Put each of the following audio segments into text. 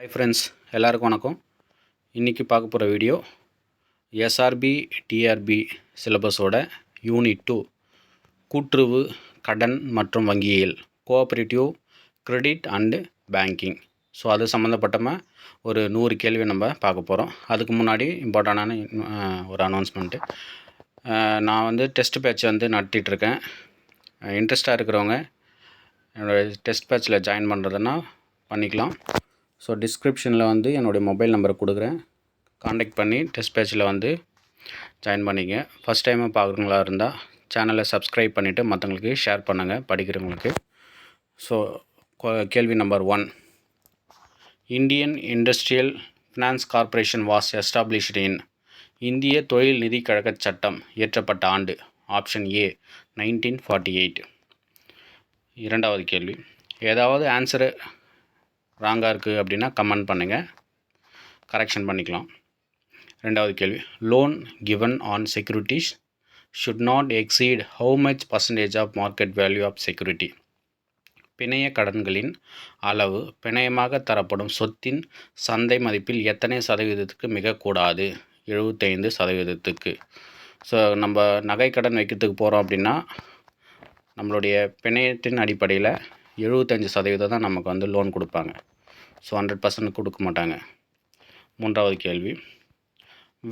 Hi friends எல்லாருக்கும் வணக்கம். இன்றைக்கி பார்க்க போகிற வீடியோ எஸ்ஆர்பி டிஆர்பி சிலபஸோட யூனிட் டூ கூட்டுறவு கடன் மற்றும் வங்கியியல் cooperative credit and banking so அது சம்மந்தப்பட்டமாக ஒரு நூறு கேள்வி நம்ம பார்க்க போகிறோம் அதுக்கு முன்னாடி இம்பார்ட்டண்டான ஒரு அனௌன்ஸ்மெண்ட்டு நான் வந்து டெஸ்ட் பேட்ச் வந்து நடத்திட்டுருக்கேன் இன்ட்ரெஸ்ட்டாக இருக்கிறவங்க என்னோடய டெஸ்ட் பேட்சில் ஜாயின் பண்ணுறதுன்னா பண்ணிக்கலாம். ஸோ டிஸ்கிரிப்ஷனில் வந்து என்னுடைய மொபைல் நம்பரை கொடுக்குறேன். காண்டாக்ட் பண்ணி டெஸ்ட் பேஜில் வந்து ஜாயின் பண்ணிங்க ஃபஸ்ட் டைமாக பார்க்குறவங்களா இருந்தால் சேனலை சப்ஸ்கிரைப் பண்ணிவிட்டு மற்றவங்களுக்கு ஷேர் பண்ணுங்கள் படிக்கிறவங்களுக்கு. ஸோ கேள்வி number one Indian industrial finance corporation was established in இந்திய தொழில் நிதி கழக சட்டம் இயற்றப்பட்ட ஆண்டு. Option A nineteen forty eight இரண்டாவது கேள்வி. ஏதாவது ஆன்சரு ராங்காக இருக்குது அப்படின்னா கமெண்ட் பண்ணுங்கள் கரெக்ஷன் பண்ணிக்கலாம். ரெண்டாவது கேள்வி. Loan given on securities should not exceed how much percentage of market value of security பிணைய கடன்களின் அளவு பிணையமாக தரப்படும் சொத்தின் சந்தை மதிப்பில் எத்தனை சதவீதத்துக்கு மிகக்கூடாது எழுபத்தைந்து சதவீதத்துக்கு. ஸோ நம்ம நகை கடன் வைக்கிறதுக்கு போகிறோம் அப்படின்னா நம்மளுடைய பிணையத்தின் அடிப்படையில் எழுபத்தஞ்சி சதவீதம் தான் நமக்கு வந்து லோன் கொடுப்பாங்க. ஸோ ஹண்ட்ரட் பர்சன்ட் கொடுக்க மாட்டாங்க. மூன்றாவது கேள்வி.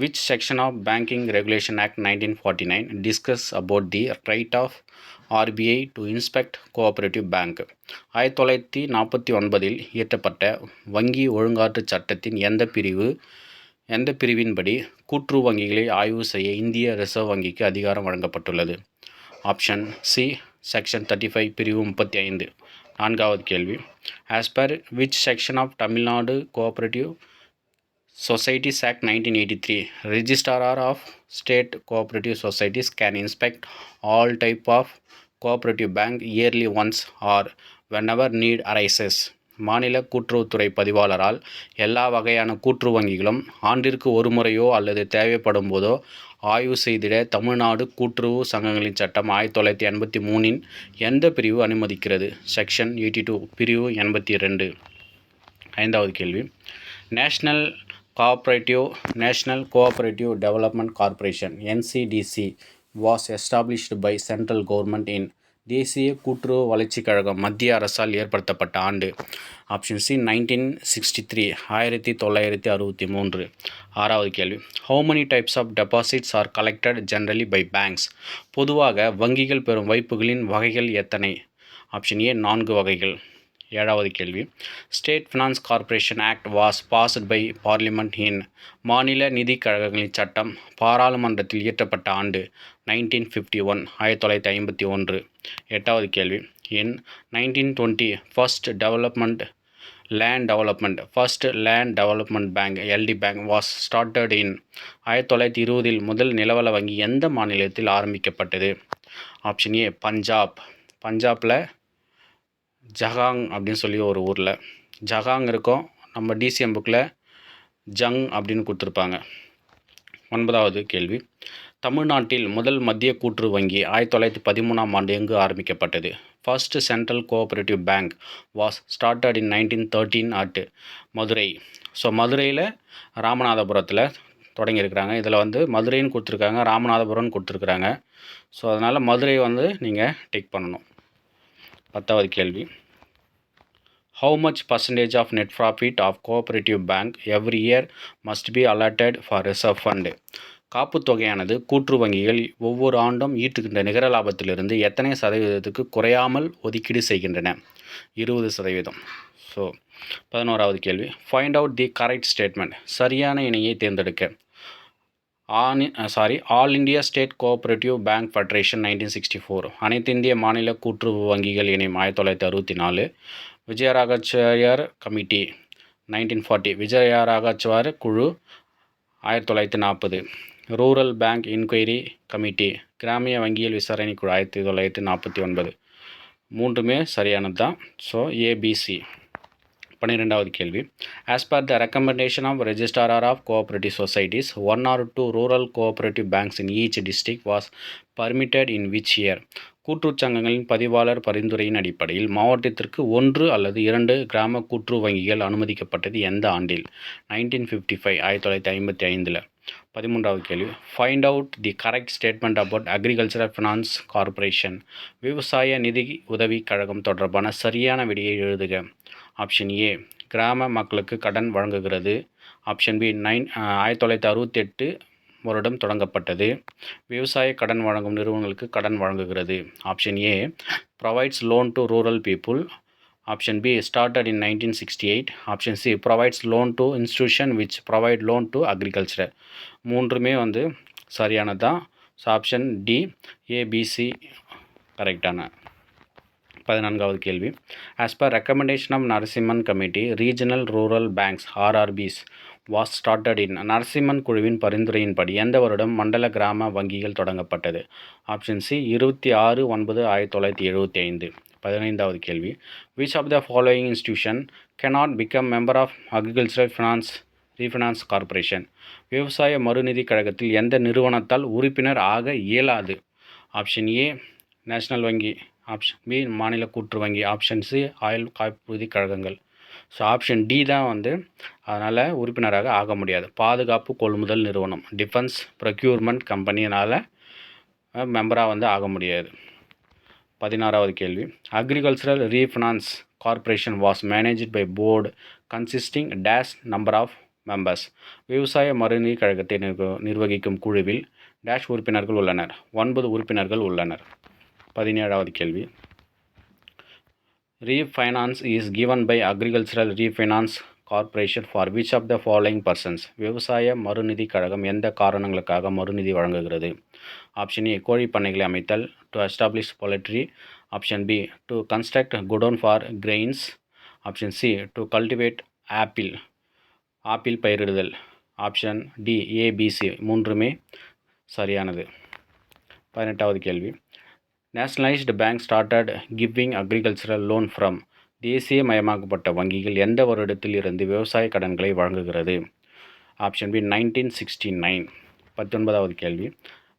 Which section of banking regulation act nineteen forty nine discuss about the right of RBI to inspect cooperative bank ஆயிரத்தி தொள்ளாயிரத்தி நாற்பத்தி ஒன்பதில் இயற்றப்பட்ட வங்கி ஒழுங்காற்று சட்டத்தின் எந்த பிரிவு எந்த பிரிவின்படி கூற்று வங்கிகளை ஆய்வு செய்ய இந்திய ரிசர்வ் வங்கிக்கு அதிகாரம் வழங்கப்பட்டுள்ளது? Option C section thirty five பிரிவு முப்பத்தி ஐந்து. நான்காவது கேள்வி. As per which section of Tamil Nadu cooperative societies act nineteen eighty three registrar are of state cooperative societies can inspect all type of cooperative bank yearly once or whenever need arises மாநில கூட்டுறவுத்துறை பதிவாளரால் எல்லா வகையான கூற்று வங்கிகளும் ஆண்டிற்கு ஒரு முறையோ அல்லது தேவைப்படும் போதோ ஆய்வு செய்திட தமிழ்நாடு கூட்டுறவு சங்கங்களின் சட்டம் ஆயிரத்தி தொள்ளாயிரத்தி எண்பத்தி மூணின் எந்த பிரிவு அனுமதிக்கிறது? செக்ஷன் எயிட்டி டூ பிரிவு எண்பத்தி ரெண்டு ஐந்தாவது கேள்வி. National cooperative national cooperative development corporation NCDC was established by central government in தேசிய கூட்டுறவு வளர்ச்சிக் கழகம் மத்திய அரசால் ஏற்படுத்தப்பட்ட ஆண்டு. Option C nineteen sixty three ஆயிரத்தி தொள்ளாயிரத்தி அறுபத்தி மூன்று. ஆறாவது கேள்வி. How many types of deposits are collected generally by banks பொதுவாக வங்கிகள் பெறும் வைப்புகளின் வகைகள் எத்தனை? ஆப்ஷன் ஏ நான்கு வகைகள். ஏழாவது கேள்வி. State finance corporation act was passed by parliament in மாநில நிதி கழகங்களின் சட்டம் பாராளுமன்றத்தில் இயற்றப்பட்ட ஆண்டு நைன்டீன் ஃபிஃப்டி ஒன் ஆயிரத்தி தொள்ளாயிரத்தி ஐம்பத்தி ஒன்று. எட்டாவது கேள்வி. In nineteen twenty first development land development first land development bank LD bank was started in ஆயிரத்தி தொள்ளாயிரத்தி இருபதில் முதல் நிலவல வங்கி எந்த மாநிலத்தில் ஆரம்பிக்கப்பட்டது? ஆப்ஷன் ஏ பஞ்சாப் பஞ்சாபில் ஜஹாங் அப்படின்னு சொல்லி ஒரு ஊரில். ஜஹாங் இருக்கும். நம்ம டிசிஎம் புக்கில் ஜங் அப்படின்னு கொடுத்துருப்பாங்க. ஒன்பதாவது கேள்வி. தமிழ்நாட்டில் முதல் மத்திய கூட்டுறு வங்கி ஆயிரத்தி தொள்ளாயிரத்தி பதிமூணாம் ஆண்டு எங்கு ஆரம்பிக்கப்பட்டது? First central cooperative bank was started in nineteen thirteen at Madurai. So மதுரையில் ராமநாதபுரத்தில் தொடங்கியிருக்கிறாங்க. இதில் வந்து மதுரைன்னு கொடுத்துருக்காங்க ராமநாதபுரம்னு கொடுத்துருக்குறாங்க. ஸோ அதனால் மதுரை வந்து நீங்கள் டிக் பண்ணணும். பத்தாவது கேள்வி. How much percentage of net profit of cooperative bank every year must be allotted for reserve fund காப்பு தொகையானது கூற்று வங்கிகள் ஒவ்வொரு ஆண்டும் ஈட்டுகின்ற நிகர லாபத்திலிருந்து எத்தனை சதவீதத்துக்கு குறையாமல் ஒதுக்கீடு செய்கின்றன? இருபது சதவீதம். ஸோ பதினோராவது கேள்வி. Find out the correct statement சரியான இணையை தேர்ந்தெடுக்க. An sorry all India state cooperative bank federation nineteen sixty four அனைத்து இந்திய மாநில கூட்டுறவு வங்கிகள் இணையம் ஆயிரத்தி தொள்ளாயிரத்தி அறுபத்தி நாலு. Vijayaraghavachariar committee nineteen forty Vijayaraghavachar குழு ஆயிரத்தி தொள்ளாயிரத்தி நாற்பது. ரூரல் பேங்க் இன்கொயரி கமிட்டி கிராமிய வங்கியல் விசாரணை குழு ஆயிரத்தி தொள்ளாயிரத்தி நாற்பத்தி ஒன்பது. மூன்றுமே சரியானது தான் ஸோ ஏபிசி பன்னிரெண்டாவது கேள்வி. As per the recommendation of registrar of cooperative societies one or two rural cooperative banks in each district was permitted in which year கூட்டுறவு சங்கங்களின் பதிவாளர் பரிந்துரையின் அடிப்படையில் மாவட்டத்திற்கு ஒன்று அல்லது இரண்டு கிராம கூட்டுறவு வங்கிகள் அனுமதிக்கப்பட்டது எந்த ஆண்டில்? நைன்டீன் ஃபிஃப்டி ஃபைவ் ஆயிரத்தி தொள்ளாயிரத்தி ஐம்பத்தி ஐந்தில். பதிமூன்றாவது கேள்வி. Find out the correct statement about agricultural finance corporation விவசாய நிதி உதவி கழகம் தொடர்பான சரியான விடையை எழுதுக. ஆப்ஷன் ஏ கிராம மக்களுக்கு கடன் வழங்குகிறது. ஆப்ஷன் பி நைன் ஆயிரத்தி தொள்ளாயிரத்தி அறுபத்தெட்டு வருடம் தொடங்கப்பட்டது. விவசாய கடன் வழங்கும் நிறுவனங்களுக்கு கடன் வழங்குகிறது. Option A provides loan to rural people option B started in nineteen sixty eight option C provides loan to institution which provide loan to agriculture மூன்றுமே வந்து சரியானது? தான் ஸோ ஆப்ஷன் டி ஏபிசி கரெக்டான பதினான்காவது கேள்வி. As per recommendation of Narasimhan committee regional rural banks RRBs was started in Narasimhan குழுவின் பரிந்துரையின்படி எந்த வருடம் மண்டல கிராம வங்கிகள் தொடங்கப்பட்டது? ஆப்ஷன் சி இருபத்தி ஆறு ஒன்பது ஆயிரத்தி தொள்ளாயிரத்தி எழுபத்தி ஐந்து. பதினைந்தாவது கேள்வி. Which of the following institution cannot become member of agricultural finance refinance corporation விவசாய மறுநிதி கழகத்தில் எந்த நிறுவனத்தால் உறுப்பினர் ஆக இயலாது? ஆப்ஷன் ஏ நேஷனல் வங்கி. ஆப்ஷன் பி மாநில கூற்று வங்கி. ஆப்ஷன் சி ஆயுள் காப்புறுதி கழகங்கள். ஸோ ஆப்ஷன் டி தான் வந்து அதனால் உறுப்பினராக ஆக முடியாது. பாதுகாப்பு கொள்முதல் நிறுவனம் டிஃபென்ஸ் ப்ரொக்யூர்மெண்ட் கம்பெனினால் மெம்பராக வந்து ஆக முடியாது. பதினாறாவது கேள்வி. Agricultural refinance corporation was managed by board consisting dash number of members விவசாய மறுநீர் கழகத்தை நிர்வகிக்கும் குழுவில் டேஷ் உறுப்பினர்கள் உள்ளனர். ஒன்பது உறுப்பினர்கள் உள்ளனர். பதினேழாவது கேள்வி. Refinance is given by agricultural refinance corporation for which of the following persons விவசாய மறுநிதி கழகம் எந்த காரணங்களுக்காக மறுநிதி வழங்குகிறது? ஆப்ஷன் ஏ கோழி பண்ணைகளை அமைத்தல். To establish poultry option B to construct godown for grains option C to cultivate apple apple பயிரிடுதல். Option D ABC மூன்றுமே சரியானது. பதினெட்டாவது கேள்வி. Nationalised bank started giving agricultural loan from தேசியமயமாக்கப்பட்ட வங்கிகள் எந்த வருடத்தில் இருந்து விவசாய கடன்களை வழங்குகிறது? Option B nineteen sixty nine பத்தொன்பதாவது கேள்வி.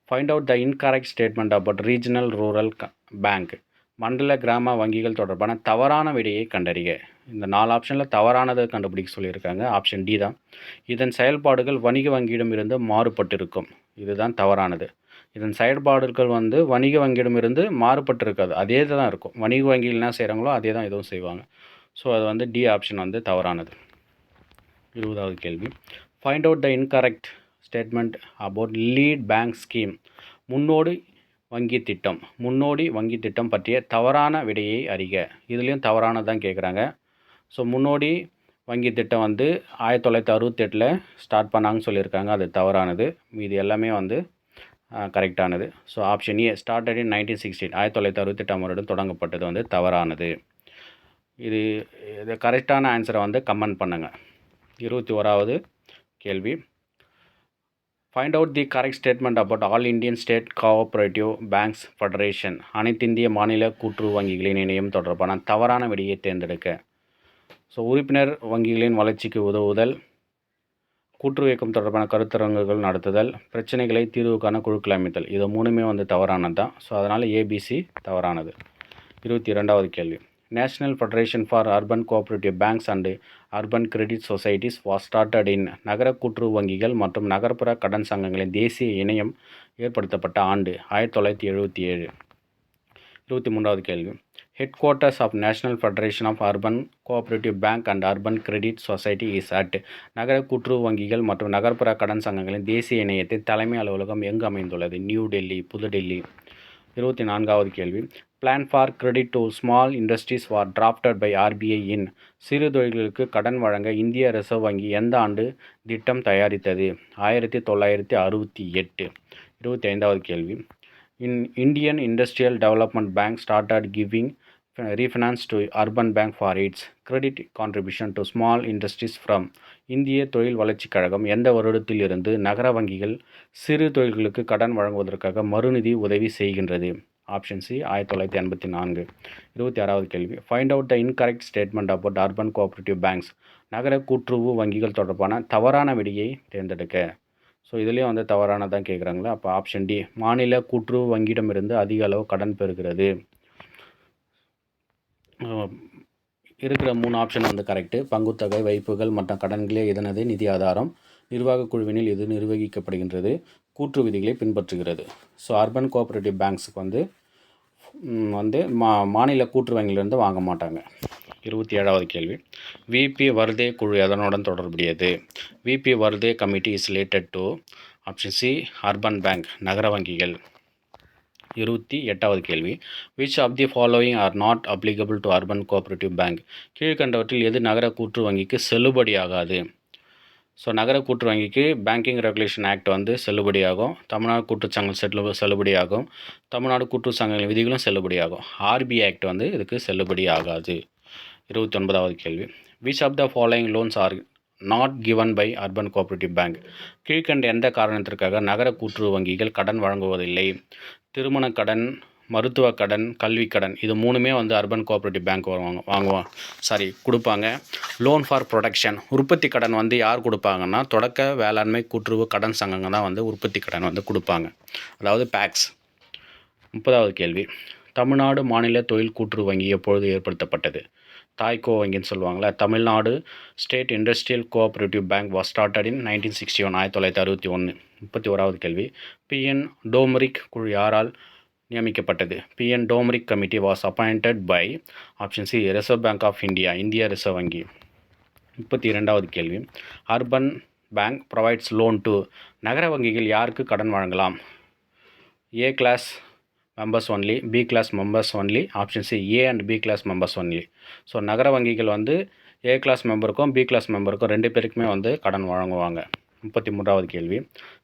Find out the incorrect statement about regional rural bank மண்டல கிராம வங்கிகள் தொடர்பான தவறான விடையை கண்டறிக. இந்த நாலு ஆப்ஷனில் தவறானதை கண்டுபிடிக்க சொல்லியிருக்காங்க. ஆப்ஷன் டி தான். இதன் செயல்பாடுகள் வணிக வங்கியிடமிருந்து மாறுபட்டிருக்கும். இதுதான் தவறானது. இதன் செயற்பாடுகள் வந்து வணிக வங்கியிடமிருந்து மாறுபட்டிருக்காது. அதே தான் இருக்கும். வணிக வங்கியில் என்ன செய்கிறாங்களோ அதே தான் இதுவும் செய்வாங்க. ஸோ அது வந்து டி ஆப்ஷன் வந்து தவறானது. இருபதாவது கேள்வி. Find out the incorrect statement about lead bank scheme முன்னோடி வங்கி திட்டம். முன்னோடி வங்கி திட்டம் பற்றிய தவறான விடையை அறிக. இதுலேயும் தவறானது தான் கேட்குறாங்க ஸோ முன்னோடி வங்கி திட்டம் வந்து ஆயிரத்தி தொள்ளாயிரத்தி அறுபத்தெட்டில் ஸ்டார்ட் பண்ணாங்கன்னு சொல்லியிருக்காங்க. அது தவறானது. மீதி எல்லாமே வந்து கரெக்டானது so option A started in nineteen sixteen ஆயிரத்தி தொள்ளாயிரத்தி அறுபத்தெட்டாம் வருடம் தொடங்கப்பட்டது வந்து தவறானது. இது இது கரெக்டான ஆன்சரை வந்து கமெண்ட் பண்ணுங்கள் இருபத்தி ஓராவது கேள்வி find out the correct statement about all Indian state cooperative banks federation அனைத்திந்திய மாநில கூட்டுறவு வங்கிகளின் இணையம் தொடர்பான தவறான விடையை தேர்ந்தெடுக்க. ஸோ உறுப்பினர் வங்கிகளின் வளர்ச்சிக்கு உதவுதல். கூட்டுறவு இயக்கம் தொடர்பான கருத்தரங்குகள் நடத்துதல் பிரச்சனைகளை தீர்வுக்கான குழுக்கள் அமைத்தல். இது மூணுமே வந்து தவறானது? தான் ஸோ அதனால் ஏபிசி தவறானது. இருபத்தி இரண்டாவது கேள்வி. National federation for urban cooperative banks and urban credit societies was started in நகர கூட்டுறவு வங்கிகள் மற்றும் நகர்ப்புற கடன் சங்கங்களின் தேசிய இணையம் ஏற்படுத்தப்பட்ட ஆண்டு ஆயிரத்தி தொள்ளாயிரத்தி எழுபத்தி ஏழு. இருபத்தி மூன்றாவது கேள்வி. Headquarters of national federation of urban cooperative bank and urban credit society is at நகர கூட்டுறவு வங்கிகள் மற்றும் நகர்ப்புற கடன் சங்கங்களின் தேசிய இணையத்தின் தலைமை அலுவலகம் எங்கு அமைந்துள்ளது? நியூ டெல்லி புதுடெல்லி. இருபத்தி நான்காவது கேள்வி. Plan for credit to small industries for drafted by RBI in சிறு தொழில்களுக்கு கடன் வழங்க இந்திய ரிசர்வ் வங்கி எந்த ஆண்டு திட்டம் தயாரித்தது? ஆயிரத்தி தொள்ளாயிரத்தி அறுபத்தி எட்டு. இருபத்தி ஐந்தாவது கேள்வி. In Indian industrial development bank started giving refinance to urban bank for its credit contribution to small industries from இந்திய தொழில் வளர்ச்சிக் கழகம். எந்த வருடத்தில் இருந்து நகர வங்கிகள் சிறு தொழில்களுக்கு கடன் வழங்குவதற்காக மறுநிதி உதவி செய்கின்றது? ஆப்ஷன் சி ஆயிரத்தி தொள்ளாயிரத்தி எண்பத்தி நான்கு. இருபத்தி ஆறாவது கேள்வி. Find out the incorrect statement about urban cooperative banks நகர கூட்டுறவு வங்கிகள் தொடர்பான தவறான விடியை தேர்ந்தெடுக்க. ஸோ இதுலேயும் வந்து தவறானதான் கேட்குறாங்களா அப்போ ஆப்ஷன் டி மாநில கூட்டுறவு வங்கியிடமிருந்து அதிக அளவு கடன் பெறுகிறது. இருக்கிற மூணு ஆப்ஷன் வந்து கரெக்டு பங்குத்தொகை வைப்புகள் மற்றும் கடன்களே இதனது நிதி ஆதாரம்? நிர்வாகக் குழுவினில் இது நிர்வகிக்கப்படுகின்றது. கூற்று விதிகளை பின்பற்றுகிறது. ஸோ அர்பன் கோஆப்ரேட்டிவ் பேங்க்ஸுக்கு வந்து வந்து மா மாநில கூற்று வங்கியிலிருந்து வாங்க மாட்டாங்க. இருபத்தி ஏழாவது கேள்வி. விபி வர்தே குழு எதனுடன் தொடர்புடையது? VP Varde committee is related to option C urban bank நகர வங்கிகள். இருபத்தி எட்டாவது கேள்வி. Which of the following are not applicable to urban cooperative bank கீழ்கண்டவற்றில் எது நகர கூற்று வங்கிக்கு செல்லுபடியாகாது? ஸோ நகர கூட்டு வங்கிக்கு பேங்கிங் ரெகுலேஷன் ஆக்ட் வந்து செல்லுபடியாகும். தமிழ்நாடு கூட்டுச்சங்கம் செல்லு செல்லுபடியாகும். தமிழ்நாடு கூட்டு சங்கங்களின் விதிகளும் செல்லுபடியாகும். ஆர்பிஐ ஆக்ட் வந்து இதுக்கு செல்லுபடி ஆகாது இருபத்தி ஒன்பதாவது கேள்வி. Which of the following loans are not given by urban cooperative bank கீழ்கண்ட எந்த காரணத்திற்காக நகர கூட்டுறவு வங்கிகள் கடன் வழங்குவதில்லை? திருமண கடன் மருத்துவ கடன் கல்வி கடன் இது மூணுமே வந்து அர்பன் கோஆப்ரேட்டிவ் பேங்க் வருவாங்க வாங்குவோம் சாரி கொடுப்பாங்க. லோன் ஃபார் ப்ரொடக்ஷன் உற்பத்தி கடன் வந்து யார் கொடுப்பாங்கன்னா தொடக்க வேளாண்மை கூட்டுறவு கடன் சங்கங்க தான் வந்து உற்பத்தி கடன் வந்து கொடுப்பாங்க. அதாவது பேக்ஸ் முப்பதாவது கேள்வி. தமிழ்நாடு மாநில தொழில் கூட்டுறவு வங்கி எப்பொழுது ஏற்படுத்தப்பட்டது? தாய்கோ வங்கின்னு சொல்லுவாங்களே Tamil Nadu state industrial cooperative bank was started in nineteen sixty one ஆயிரத்தி தொள்ளாயிரத்தி அறுபத்தி ஒன்று முப்பத்தி ஓராவது கேள்வி. பிஎன் டோமரிக் குழு யாரால் நியமிக்கப்பட்டது? BN Domrik committee was appointed by option C reserve bank of India இந்திய ரிசர்வ் வங்கி. முப்பத்தி இரண்டாவது கேள்வி. Urban bank provides loan to நகர வங்கிகள் யாருக்கு கடன் வழங்கலாம்? A class members only B class members only option C A and B class members only so நகர வங்கிகள் வந்து ஏ கிளாஸ் மெம்பருக்கும் பி கிளாஸ் மெம்பருக்கும் ரெண்டு பேருக்குமே வந்து கடன் வழங்குவாங்க. முப்பத்தி மூன்றாவது கேள்வி.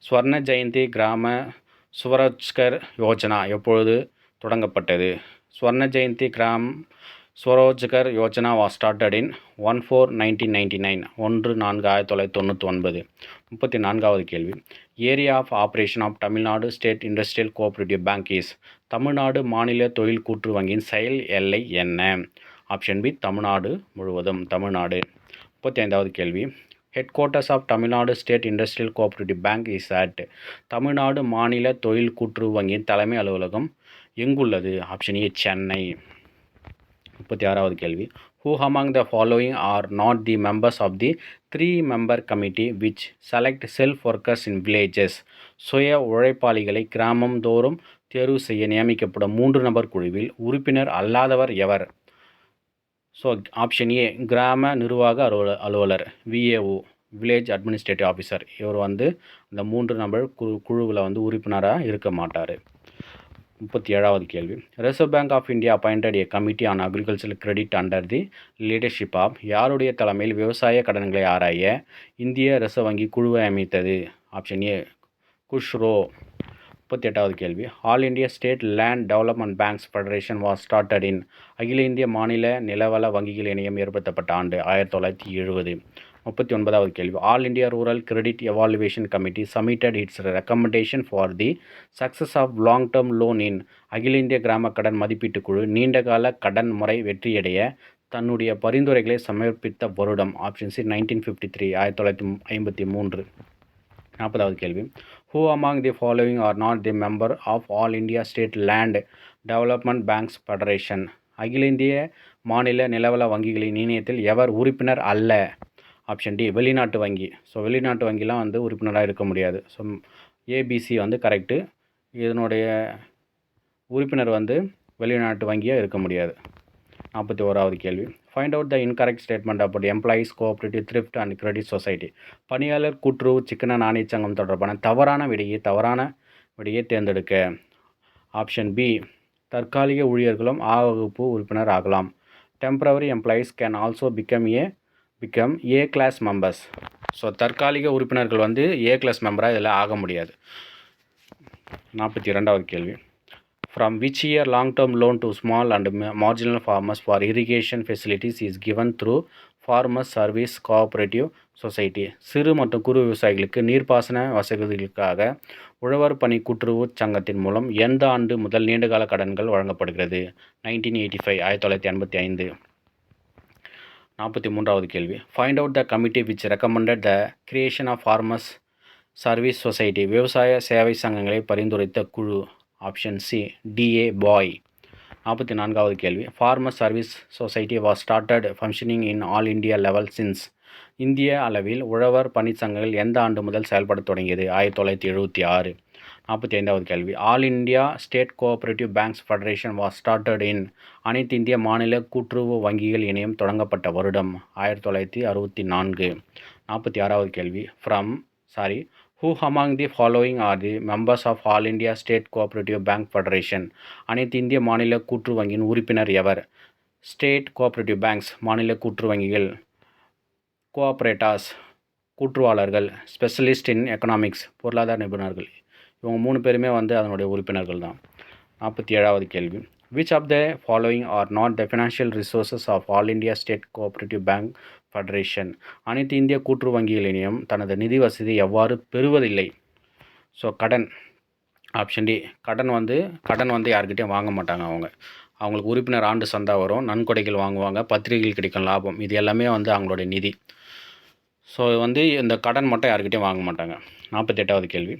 ஸ்வர்ண ஜெயந்தி கிராம சுவரஸ்கர் யோஜனா எப்பொழுது தொடங்கப்பட்டது? Swarna Jayanti Gram Swarozgar Yojana was started in one four nineteen ninety nine ஒன்று நான்கு ஆயிரத்தி தொள்ளாயிரத்தி தொண்ணூற்றி ஒன்பது முப்பத்தி நான்காவது கேள்வி. Area of operation of Tamil Nadu state industrial cooperative bank is Tamil Nadu மாநில தொழில் கூற்று வங்கியின் செயல் எல்லை என்ன ஆப்ஷன் பி தமிழ்நாடு முழுவதும் தமிழ்நாடு முப்பத்தி ஐந்தாவது கேள்வி. Headquarters of Tamil Nadu state industrial cooperative bank is at Tamil Nadu மாநில தொழில் கூட்டுறவு வங்கியின் தலைமை அலுவலகம். எங்குள்ளது? ஆப்ஷன் ஏ சென்னை முப்பத்தி ஆறாவது கேள்வி. Who among the following are not the members of the three member committee which select self workers in villages சுய உழைப்பாளிகளை கிராமம் தோறும் தேர்வு செய்ய நியமிக்கப்படும் மூன்று நபர் குழுவில் உறுப்பினர் அல்லாதவர் எவர்? ஸோ ஆப்ஷன் ஏ கிராம நிர்வாக அலுவலர் அலுவலர் விஏஓ வில்லேஜ் அட்மினிஸ்ட்ரேட்டிவ் ஆஃபீஸர் இவர் வந்து அந்த மூன்று நபர் குழு குழுவில் வந்து உறுப்பினராக இருக்க மாட்டார். முப்பத்தி ஏழாவது கேள்வி. Reserve bank of India appointed a committee on agricultural credit under the leadership of யாருடைய தலைமையில் விவசாய கடன்களை ஆராய இந்திய ரிசர்வ் வங்கி குழுவை அமைத்தது? ஆப்ஷன் ஏ குஷ்ரோ முப்பத்தி எட்டாவது கேள்வி. All India state land development banks federation was started in அகில இந்திய மாநில நிலவள வங்கிகள் இணையம் ஏற்படுத்தப்பட்ட ஆண்டு ஆயிரத்தி தொள்ளாயிரத்தி எழுபது. முப்பத்தி ஒன்பதாவது கேள்வி. All India rural credit evaluation committee submitted its recommendation for the success of long term loan in அகில இந்திய கிராம கடன் மதிப்பீட்டு குழு நீண்டகால கடன் முறை வெற்றியடைய தன்னுடைய பரிந்துரைகளை சமர்ப்பித்த வருடம். Option C nineteen fifty three ஆயிரத்தி தொள்ளாயிரத்தி ஐம்பத்தி மூன்று. நாற்பதாவது கேள்வி. Who among the following are not the member of all India state land development banks federation அகில இந்திய மாநில நிலவள வங்கிகளின் இணையத்தில் எவர் உறுப்பினர் அல்ல? ஆப்ஷன் டி வெளிநாட்டு வங்கி. ஸோ வெளிநாட்டு வங்கிலாம் வந்து உறுப்பினராக இருக்க முடியாது. ஸோ ஏபிசி வந்து கரெக்டு இதனுடைய உறுப்பினர் வந்து வெளிநாட்டு வங்கியாக இருக்க முடியாது. நாற்பத்தி ஓராவது கேள்வி. Find out the incorrect statement அப்படி employees cooperative thrift and credit society பணியாளர் கூட்டுறவு சிக்கன நாணய சங்கம் தொடர்பான தவறான விடையை தவறான விடையை தேர்ந்தெடுக்க. ஆப்ஷன் பி தற்காலிக ஊழியர்களும் ஆ வகுப்பு உறுப்பினர் ஆகலாம். Temporary employees can also become a become A class members so தற்காலிக உறுப்பினர்கள் வந்து ஏ கிளாஸ் மெம்பராக இதில் ஆக முடியாது. நாற்பத்தி ரெண்டாவது கேள்வி. From which year long term loan to small and marginal farmers for irrigation facilities is given through farmers service cooperative society சிறு மற்றும் குறு விவசாயிகளுக்கு நீர்ப்பாசன வசதிகளுக்காக உழவர் பணி கூட்டுறவு சங்கத்தின் மூலம் எந்த ஆண்டு முதல் நீண்டகால கடன்கள் வழங்கப்படுகிறது? நைன்டீன் எயிட்டி ஃபைவ் ஆயிரத்தி தொள்ளாயிரத்தி எண்பத்தி ஐந்து. நாற்பத்தி மூன்றாவது கேள்வி. Find out the committee which recommended the creation of farmers service society விவசாய சேவை சங்கங்களை பரிந்துரைத்த குழு. ஆப்ஷன் சி டிஏ பாய் நாற்பத்தி நான்காவது கேள்வி. Farmer service society was started functioning in all India level since இந்திய அளவில் உழவர் பணிச்சங்கங்கள் எந்த ஆண்டு முதல் செயல்பட தொடங்கியது? ஆயிரத்தி தொள்ளாயிரத்தி எழுபத்தி ஆறு. நாற்பத்தி ஐந்தாவது கேள்வி. All India state cooperative banks federation was started in அனைத்து இந்திய மாநில கூட்டுறவு வங்கிகள் இணையம் தொடங்கப்பட்ட வருடம் ஆயிரத்தி தொள்ளாயிரத்தி அறுபத்தி நான்கு. நாற்பத்தி ஆறாவது கேள்வி. From sorry who among the following are the members of all India state cooperative bank federation அனைத்து இந்திய மாநில கூட்டுறவு வங்கியின் உறுப்பினர் எவர்? ஸ்டேட் கோஆபரேட்டிவ் பேங்க்ஸ் மாநில கூட்டுறவு வங்கிகள். கோஆப்ரேட்டாஸ் கூற்றுவாளர்கள் ஸ்பெஷலிஸ்ட் இன் எக்கனாமிக்ஸ் பொருளாதார நிபுணர்கள். இவங்க மூணு பேருமே வந்து அதனுடைய உறுப்பினர்கள் தான் நாற்பத்தி ஏழாவது கேள்வி. Which of the following are not the financial resources of all India state cooperative bank federation அனைத்து இந்திய கூற்று வங்கிகள் இணையம் தனது நிதி வசதி எவ்வாறு பெறுவதில்லை? ஸோ கடன். ஆப்ஷன் டி கடன் வந்து கடன் வந்து யார்கிட்டயும் வாங்க மாட்டாங்க அவங்க. அவங்களுக்கு உறுப்பினர் ஆண்டு சந்தா வரும் நன்கொடைகள் வாங்குவாங்க பத்திரிகைகள் கிடைக்கும் லாபம். இது எல்லாமே வந்து அவங்களுடைய நிதி. ஸோ வந்து இந்த கடன் மட்டும் யார்கிட்டயும் வாங்க மாட்டாங்க. நாற்பத்தெட்டாவது கேள்வி.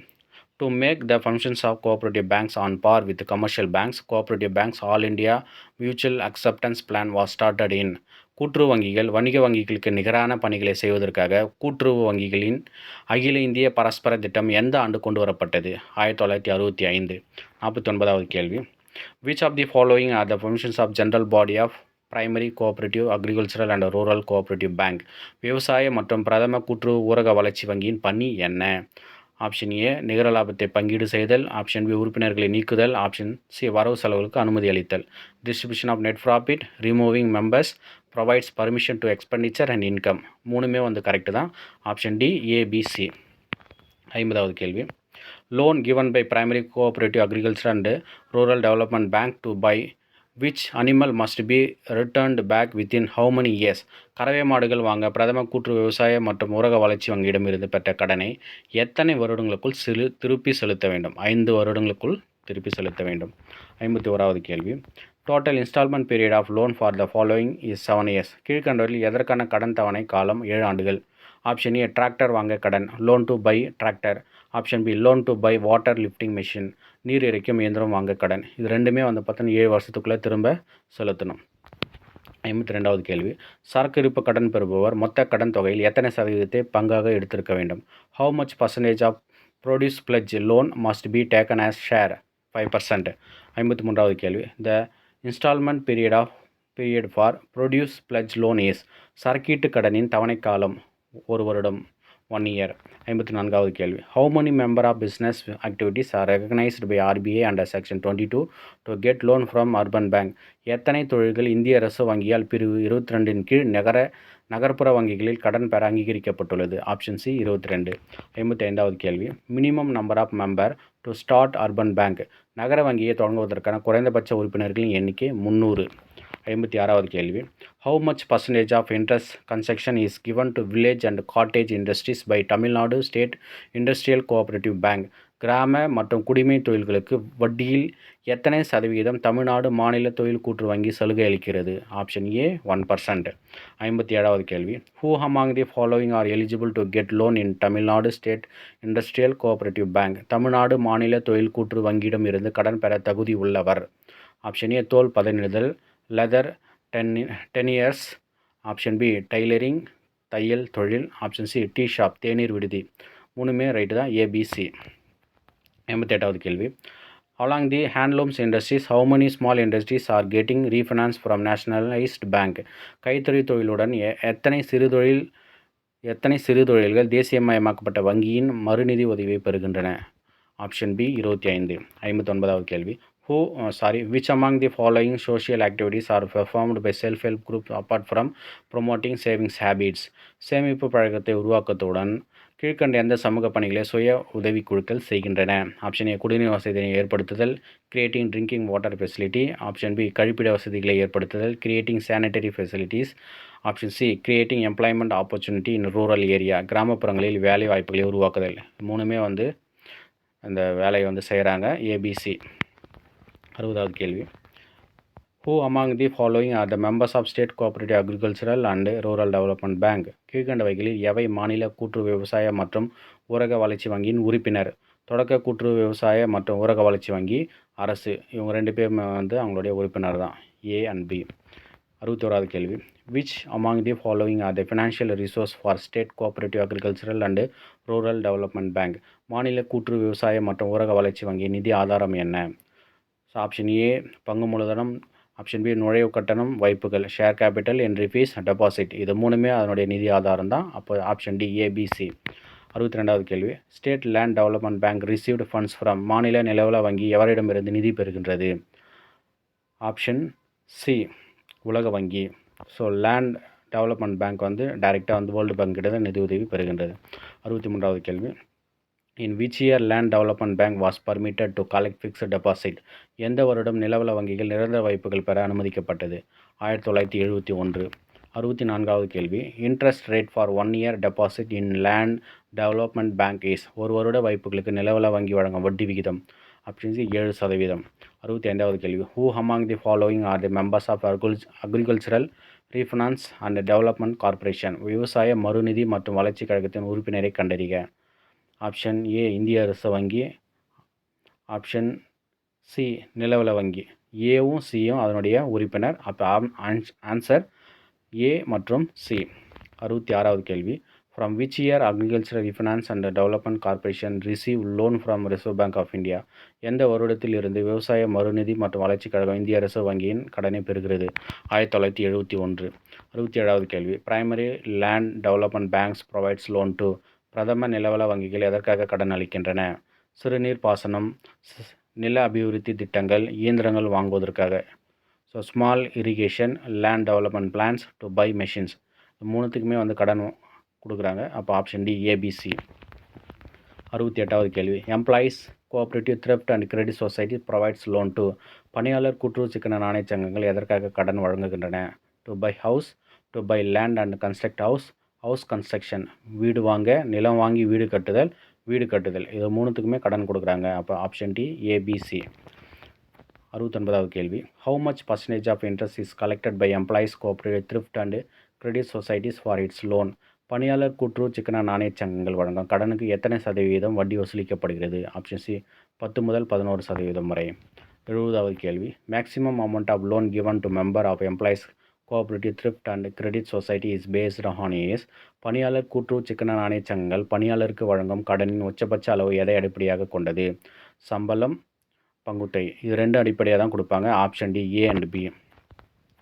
To make the functions of cooperative banks on par with commercial banks cooperative banks all India mutual acceptance plan was started in கூட்டுறவு வங்கிகள் வணிக வங்கிகளுக்கு நிகரான பணிகளை செய்வதற்காக கூட்டுறவு வங்கிகளின் அகில இந்திய பரஸ்பர திட்டம் எந்த ஆண்டு கொண்டு வரப்பட்டது? ஆயிரத்தி தொள்ளாயிரத்தி அறுபத்தி ஐந்து. நாற்பத்தி ஒன்பதாவது கேள்வி. Which of the following are the functions of general body of primary cooperative agricultural and rural cooperative bank விவசாய மற்றும் பிரதம கூட்டுறவு ஊரக வளர்ச்சி வங்கியின் பணி என்ன? ஆப்ஷன் ஏ நிகர லாபத்தை பங்கீடு செய்தல். ஆப்ஷன் பி உறுப்பினர்களை நீக்குதல். ஆப்ஷன் சி வரவு செலவுகளுக்கு அனுமதி அளித்தல். Distribution of net profit removing members provides permission to expenditure and income மூணுமே வந்து கரெக்டு தான். ஆப்ஷன் டி ஏபிசி ஐம்பதாவது கேள்வி. Loan given by primary cooperative agriculture and rural development bank to buy which animal must be returned back within how many years கறவை மாடுகள் வாங்க பிரதம கூற்று விவசாய மற்றும் ஊரக வளர்ச்சி வங்கியிடமிருந்து பெற்ற கடனை எத்தனை வருடங்களுக்குள் சிறு திருப்பி செலுத்த வேண்டும்? ஐந்து வருடங்களுக்குள் திருப்பி செலுத்த வேண்டும். ஐம்பத்தி ஓராவது கேள்வி. Total instalment period of loan for the following is seven years கீழ்கண்டவரில் எதற்கான கடன் தவணை காலம் ஏழு ஆண்டுகள்? ஆப்ஷன் ஏ டிராக்டர் வாங்க கடன். Loan to buy tractor option B loan to buy water lifting machine நீர் இறைக்கும் இயந்திரம் வாங்க கடன். இது ரெண்டுமே வந்து பார்த்தோன்னா ஏழு வருஷத்துக்குள்ளே திரும்ப செலுத்தணும். ஐம்பத்தி ரெண்டாவது கேள்வி. சரக்கு இருப்பு கடன் பெறுபவர் மொத்த கடன் தொகையில் எத்தனை சதவீதத்தை பங்காக எடுத்திருக்க வேண்டும்? How much percentage of produce pledge loan must be taken as share five percent ஐம்பத்தி மூன்றாவது கேள்வி. The instalment period of period for produce pledge loan is சரக்கீட்டு கடனின் தவணை காலம் ஒரு வருடம். ஒன் இயர் ஐம்பத்தி நான்காவது கேள்வி. How many member of business activities are recognised by RBI under section twenty two to get loan from urban bank எத்தனை தொழில்கள் இந்திய அரசு வங்கியால் பிரிவு இருபத்தி ரெண்டின் கீழ் நகர நகர்ப்புற வங்கிகளில் கடன் பெற அங்கீகரிக்கப்பட்டுள்ளது? ஆப்ஷன் சி இருபத்தி ரெண்டு ஐம்பத்தி ஐந்தாவது கேள்வி. Minimum number of member to start urban bank நகர வங்கியை தொடங்குவதற்கான குறைந்தபட்ச உறுப்பினர்களின் எண்ணிக்கை முந்நூறு ஐம்பத்தி ஆறாவது கேள்வி. How much percentage of interest concession is given to village and cottage industries by Tamil Nadu state industrial cooperative bank கிராம மற்றும் குடிமை தொழில்களுக்கு வட்டியில் எத்தனை சதவீதம் தமிழ்நாடு மாநில தொழில் கூற்று வங்கி சலுகை அளிக்கிறது? ஆப்ஷன் ஏ ஒன் பர்சன்ட் ஐம்பத்தி ஏழாவது கேள்வி. Who among the following are eligible to get loan in Tamil Nadu state industrial cooperative bank Tamil Nadu மாநில தொழில் கூற்று வங்கியிடம் இருந்து கடன் பெற தகுதி உள்ளவர். ஆப்ஷன் ஏ தோல் பதனிடுதல். Leather ten ten years option B tailoring தையல் தொழில் ஆப்ஷன் சி டீ ஷாப் தேநீர் விடுதி. மூணுமே ரைட்டு தான் ஏபிசி எண்பத்தெட்டாவது கேள்வி. Along the handlooms industries how many small industries are getting refinance from nationalised bank கைத்தறி தொழிலுடன் எ- எத்தனை சிறு தொழில் எத்தனை சிறு தொழில்கள் தேசியமயமாக்கப்பட்ட வங்கியின் மறுநிதி உதவியை பெறுகின்றன? ஆப்ஷன் பி இருபத்தி ஐந்து. ஐம்பத்தொன்பதாவது கேள்வி. Who sorry uh, which among the following social activities are performed by self help group apart from promoting savings habits சேமிப்பு பழக்கத்தை உருவாக்கத்துடன் கீழ்க்கண்ட எந்த சமூக பணிகளை சுய உதவிக்குழுக்கள் செய்கின்றன? ஆப்ஷன் ஏ குடிநீர் வசதியை ஏற்படுத்துதல். Creating drinking water facility option B கழிப்பிட வசதிகளை ஏற்படுத்துதல். Creating sanitary facilities option C creating employment opportunity in rural area கிராமப்புறங்களில் வேலை வாய்ப்புகளை உருவாக்குதல். மூணுமே வந்து அந்த வேலையை வந்து செய்கிறாங்க ஏபிசி அறுபதாவது கேள்வி. Who among the following are the members of state cooperative agricultural and rural development bank கீழ்கண்டவைகளில் எவை மாநில கூட்டுறவு விவசாய மற்றும் ஊரக வளர்ச்சி வங்கியின் உறுப்பினர்? தொடக்க கூட்டுறவு விவசாய மற்றும் ஊரக வளர்ச்சி வங்கி அரசு. இவங்க ரெண்டு பேருமே வந்து அவங்களுடைய உறுப்பினர் தான். ஏ அண்ட் பி அறுபத்தோராவது கேள்வி. Which among the following are the financial resource for state cooperative agricultural and rural development bank மாநில கூட்டுறவு விவசாய மற்றும் ஊரக வளர்ச்சி வங்கி நிதி ஆதாரம் என்ன? ஸோ ஆப்ஷன் ஏ பங்கு மூலதனம் ஆப்ஷன் பி நுழைவு கட்டணம் வைப்புகள் share capital entry fees deposit. இது மூணுமே அதனுடைய நிதி ஆதாரம் தான். அப்போ ஆப்ஷன் டி ஏபிசி அறுபத்தி ரெண்டாவது கேள்வி. State land development bank received funds from மாநில நிலவல வங்கி எவரிடமிருந்து நிதி பெறுகின்றது? ஆப்ஷன் சி உலக வங்கி. ஸோ லேண்ட் டெவலப்மெண்ட் பேங்க் வந்து டைரெக்டாக வந்து வேர்ல்டு பேங்க் கிட்ட தான் நிதி உதவி பெறுகின்றது. அறுபத்தி மூன்றாவது கேள்வி. In which year land development bank was permitted to collect fixed deposit எந்த வருடம் நிலவல வங்கிகள் நிரந்தர வாய்ப்புகள் பெற அனுமதிக்கப்பட்டது? ஆயிரத்தி தொள்ளாயிரத்தி எழுபத்தி ஒன்று. அறுபத்தி நான்காவது கேள்வி. Interest rate for one year deposit in land development bank is ஒரு வருட வாய்ப்புகளுக்கு நிலவல வங்கி வழங்கும் வட்டி விகிதம். ஆப்ஷன்ஸ் ஏழு சதவீதம். அறுபத்தி ஐந்தாவது கேள்வி. Who among the following are the members of agricultural refinance and development corporation விவசாய மறுநிதி மற்றும் வளர்ச்சி கழகத்தின் உறுப்பினரை கண்டறிக. ஆப்ஷன் ஏ இந்திய அரசு வங்கி. ஆப்ஷன் சி நிலவல வங்கி. ஏவும் சியும் அதனுடைய உறுப்பினர். அப்போ ஆன்சர் ஏ மற்றும் சி அறுபத்தி ஆறாவது கேள்வி. From which year agriculture refinance and development corporation receive loan from reserve bank of India எந்த வருடத்தில் இருந்து விவசாய மறுநிதி மற்றும் வளர்ச்சிக் கழகம் இந்திய ரிசர்வ் வங்கியின் கடனை பெறுகிறது? ஆயிரத்தி தொள்ளாயிரத்தி எழுபத்தி ஒன்று. அறுபத்தி ஏழாவது கேள்வி. Primary land development banks provides loan to பிரதம நிலவள வங்கிகள் எதற்காக கடன் அளிக்கின்றன? சிறுநீர் பாசனம் நில அபிவிருத்தி திட்டங்கள் இயந்திரங்கள் வாங்குவதற்காக. So small irrigation land development plans to buy machines மூணுத்துக்குமே வந்து கடன் கொடுக்குறாங்க. அப்போ ஆப்ஷன் டி ஏபிசி அறுபத்தி எட்டாவது கேள்வி. Employees cooperative thrift and credit society provides loan to பணியாளர் கூட்டுறவு சிக்கன நாணய சங்கங்கள் எதற்காக கடன் வழங்குகின்றன? To buy house to buy land and construct house house construction வீடு வாங்க நிலம் வாங்கி வீடு கட்டுதல் வீடு கட்டுதல். இது மூணுத்துக்குமே கடன் கொடுக்குறாங்க. அப்போ ஆப்ஷன் டி ஏபிசி அறுபத்தொன்பதாவது கேள்வி. How much percentage of interest is collected by employees cooperative thrift and credit societies for its loan பணியாளர் கூட்டுறவு சிக்கன நாணய சங்கங்கள் வழங்கும். கடனுக்கு எத்தனை சதவீதம் வட்டி வசூலிக்கப்படுகிறது? ஆப்ஷன் சி பத்து முதல் பதினோரு சதவீதம் வரை. எழுபதாவது கேள்வி. Maximum amount of loan given to member of employees cooperative thrift and credit society is based on is பணியாளர் கூட்டுறவு சிக்கன நாணய சங்கங்கள் பணியாளருக்கு வழங்கும் கடனின் உச்சபட்ச அளவு எதை அடிப்படையாக கொண்டது? சம்பளம் பங்குட்டை. இது ரெண்டு அடிப்படையாக தான் கொடுப்பாங்க. Option D A and B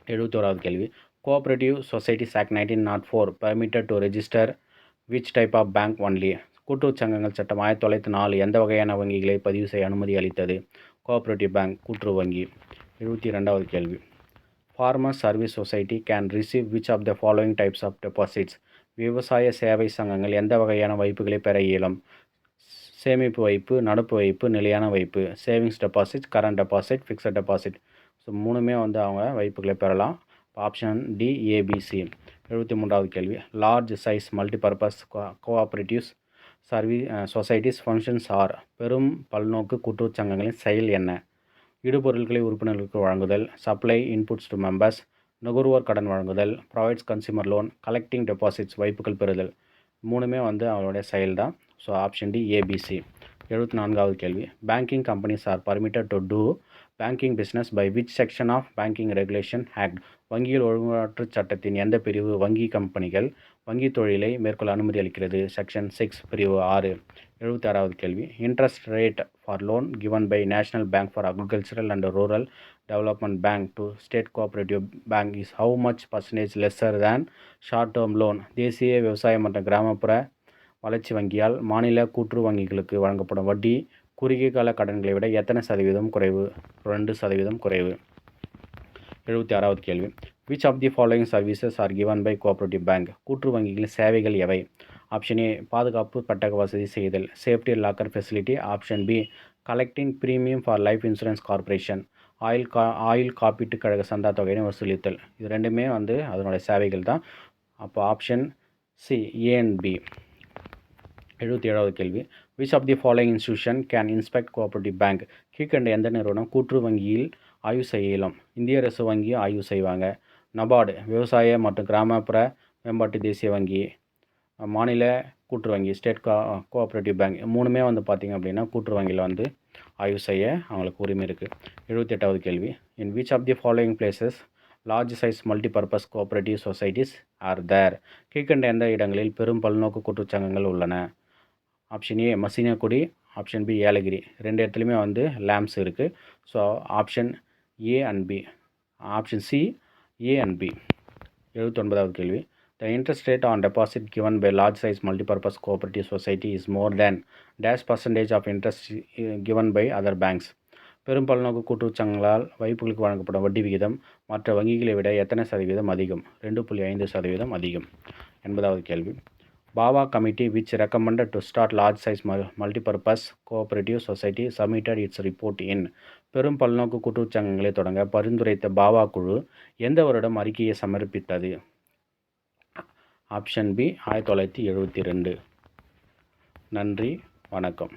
எழுபத்தோராவது கேள்வி. Cooperative societies act nineteen nought four permitted to register which type of bank only கூட்டுறவு சங்கங்கள் சட்டம் ஆயிரத்தி தொள்ளாயிரத்தி நாலு எந்த வகையான வங்கிகளை பதிவு செய்ய அனுமதி அளித்தது? கோஆப்ரேட்டிவ் பேங்க் கூட்டுறவு வங்கி. எழுபத்தி ரெண்டாவது கேள்வி. Farmer service society can receive which of the following types of deposits விவசாய சேவை சங்கங்கள் எந்த வகையான வைப்புகளை பெற இயலும்? சேமிப்பு வைப்பு நடப்பு வைப்பு நிலையான வைப்பு savings deposit current deposit fixed deposit so மூணுமே வந்து அவங்க வைப்புகளை பெறலாம். ஆப்ஷன் டி ஏபிசி எழுபத்தி மூன்றாவது கேள்வி. Large size multipurpose cooperatives service societies functions are பெரும் பல்நோக்கு கூட்டுறவு சங்கங்களின் செயல் என்ன? இடுபொருட்களை உறுப்பினர்களுக்கு வழங்குதல் சப்ளை இன்புட்ஸ் டு மெம்பர்ஸ் நுகர்வோர் கடன் வழங்குதல் provides consumer loan collecting deposits வைப்புகள் பெறுதல். மூணுமே வந்து அவங்களுடைய செயல் தான் ஸோ ஆப்ஷன் டி ஏபிசி எழுபத்தி நான்காவது கேள்வி. Banking companies are permitted to to banking business by which section of banking regulation act வங்கிகள் ஒழுங்காற்று சட்டத்தின் எந்த பிரிவு வங்கி கம்பெனிகள் வங்கி தொழிலை மேற்கொள்ள அனுமதி அளிக்கிறது? செக்ஷன் சிக்ஸ் பிரிவு ஆறு. எழுபத்தி ஆறாவது கேள்வி. Interest rate for loan given by national bank for agricultural and rural development bank to state cooperative bank is how much percentage lesser than short term loan தேசிய விவசாய மற்றும் கிராமப்புற வளர்ச்சி வங்கியால் மாநில கூற்று வங்கிகளுக்கு வழங்கப்படும் வட்டி குறுகிய கால கடன்களை விட எத்தனை சதவீதம் குறைவு? ரெண்டு சதவீதம் குறைவு. எழுபத்தி ஆறாவது கேள்வி. Which of the following services are given by cooperative bank கூற்று வங்கிகளின் சேவைகள் எவை? ஆப்ஷன் ஏ பாதுகாப்பு பட்டக வசதி செய்தல். Safety locker facility option B collecting premium for life insurance corporation oil கா ஆயில் காப்பீட்டு கழக சந்தா தொகையினை வசூலித்தல். இது ரெண்டுமே வந்து அதனுடைய சேவைகள் தான். அப்போ option C A and B எழுபத்தி ஏழாவது கேள்வி. Which of the following institution can inspect cooperative bank கீழ்கண்ட எந்த நிறுவனம் கூற்று வங்கியில் ஆய்வு செய்யலாம். இந்திய ரிசர்வ் வங்கி ஆய்வு செய்வாங்க. நபார்டு விவசாய மற்றும் கிராமப்புற மேம்பாட்டு தேசிய வங்கி மாநில கூட்டுறவு வங்கி ஸ்டேட் கோ கோஆப்ரேட்டிவ் பேங்க் மூணுமே வந்து பார்த்திங்க அப்படின்னா கூட்டுறவு வங்கியில் வந்து ஆய்வு செய்ய அவங்களுக்கு உரிமை இருக்குது எழுபத்தெட்டாவது கேள்வி. In which of the following places large size multipurpose cooperative societies are there கீழ்கண்ட எந்த இடங்களில் பெரும் பல்நோக்கு கூட்டுச்சங்கங்கள் உள்ளன? Option A Masinagudi. Option B Yelagiri. ரெண்டு இடத்துலையுமே வந்து லேம்ப்ஸ் இருக்குது so option A and B option C A and B எழுபத்தொன்பதாவது கேள்வி. The interest rate on deposit given by large size multipurpose cooperative society is more than dash percentage of interest given by other banks பெரும் பல்நோக்கு கூட்டுச்சங்களால் வைப்புகளுக்கு வழங்கப்படும் வட்டி விகிதம் மற்ற வங்கிகளை விட எத்தனை சதவீதம் அதிகம்? ரெண்டு புள்ளி ஐந்து சதவீதம் அதிகம். எண்பதாவது கேள்வி. Bawa committee which recommended to start large size multipurpose cooperative society submitted its report in பெரும் பல்நோக்கு கூட்டுச்சங்கங்களை தொடங்க பரிந்துரைத்த பாவா குழு எந்த வருடம் அறிக்கையை சமர்ப்பித்தது? ஆப்ஷன் பி ஆயிரத்தி தொள்ளாயிரத்தி எழுபத்தி ரெண்டு. நன்றி வணக்கம்.